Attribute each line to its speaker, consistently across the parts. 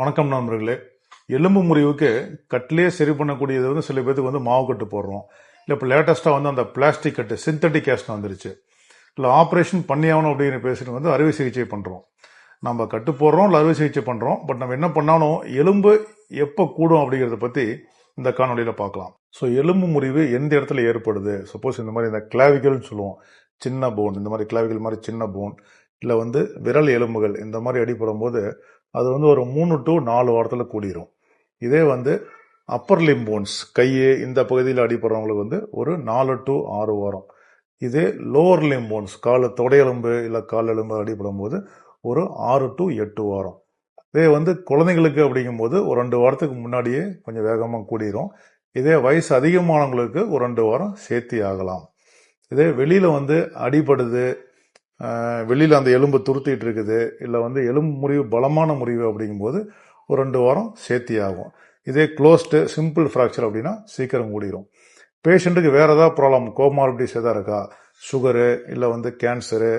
Speaker 1: வணக்கம் நண்பர்களே. எலும்பு முறிவுக்கு கட்டிலே சரி பண்ணக்கூடியது வந்து சில பேருக்கு வந்து மாவு கட்டு போடுறோம். இல்லை இப்போ லேட்டஸ்ட்டாக வந்து அந்த பிளாஸ்டிக் கட்டு சிந்தட்டிக் கேஸ்ட் வந்துருச்சு. இல்லை ஆப்ரேஷன் பண்ணியாகணும் அப்படிங்கிற பேசிட்டு வந்து அறுவை சிகிச்சை பண்ணுறோம் நம்ம கட்டு போடுறோம் இல்லை அறுவை சிகிச்சை பண்ணுறோம் பட் நம்ம என்ன பண்ணாலும் எலும்பு எப்போ கூடும் அப்படிங்கிறத பற்றி இந்த காணொலியில் பார்க்கலாம். ஸோ எலும்பு முறிவு எந்த இடத்துல ஏற்படுது? சப்போஸ் இந்த மாதிரி இந்த கிளாவிகள்னு சொல்லுவோம். சின்ன போன் இந்த மாதிரி கிளாவிகள் மாதிரி சின்ன போன் இல்லை வந்து விரல் எலும்புகள் இந்த மாதிரி அடிப்படும் போது அது வந்து ஒரு மூணு டு நாலு வாரத்தில் கூடிரும். இதே வந்து அப்பர் லிம்போன்ஸ் கை கையே இந்த பகுதியில் அடிபடுறவங்களுக்கு வந்து ஒரு நாலு டு ஆறு வாரம். இதே லோவர் லிம்போன்ஸ் கால தொடையெலும்பு இல்லை கால் எலும்பு அடிபடும் போது ஒரு ஆறு டு எட்டு வாரம். இதே வந்து குழந்தைங்களுக்கு அப்படிங்கும்போது ஒரு ரெண்டு வாரத்துக்கு முன்னாடியே கொஞ்சம் வேகமாக கூடிரும். இதே வயசு அதிகமானவங்களுக்கு ஒரு ரெண்டு வாரம் சேர்த்தி ஆகலாம். இதே வெளியில் வந்து அடிபடுது வெளியில் அந்த எலும்பு துருத்திட்டு இருக்குது. இல்லை வந்து எலும்பு முறிவு பலமான முறிவு அப்படிங்கும்போது ஒரு ரெண்டு வாரம் சேர்த்தி ஆகும். இதே க்ளோஸ்டு சிம்பிள் ஃப்ராக்சர் அப்படின்னா சீக்கிரம் கூடிரும் பேஷண்ட்டுக்கு வேறு ஏதாவது ப்ராப்ளம் கோமார்பிட்டிஸ் எதாவது இருக்கா? சுகரு இல்லை வந்து கேன்சரு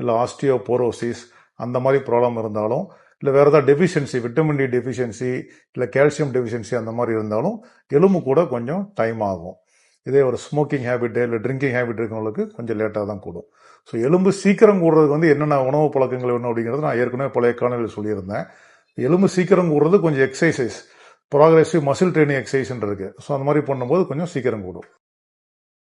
Speaker 1: இல்லை ஆஸ்டியோபோரோசிஸ் அந்த மாதிரி ப்ராப்ளம் இருந்தாலும் இல்லை வேறு ஏதாவது டெஃபிஷியன்சி விட்டமின் டி டெஃபிஷியன்சி இல்லை கால்சியம் டெஃபிஷியன்சி அந்த மாதிரி இருந்தாலும் எலும்பு கூட கொஞ்சம் டைம் ஆகும். இதே ஒரு ஸ்மோக்கிங் ஹேபிட் இல்லை ட்ரிங்கிங் ஹேபிட் இருக்கிறவங்களுக்கு கொஞ்சம் லேட்டாக தான் கூடும். ஸோ எலும்பு சீக்கிரம் கூடுறதுக்கு வந்து என்னென்ன உணவு பழக்கங்கள் வேணும் அப்படிங்கிறது நான் ஏற்கனவே பழைய காணொலியில் சொல்லியிருந்தேன். எலும்பு சீக்கிரம் கூடுறது கொஞ்சம் exercises progressive muscle training exercise இருக்குது ஸோ அந்த மாதிரி பண்ணும்போது கொஞ்சம் சீக்கிரம் கூடும்.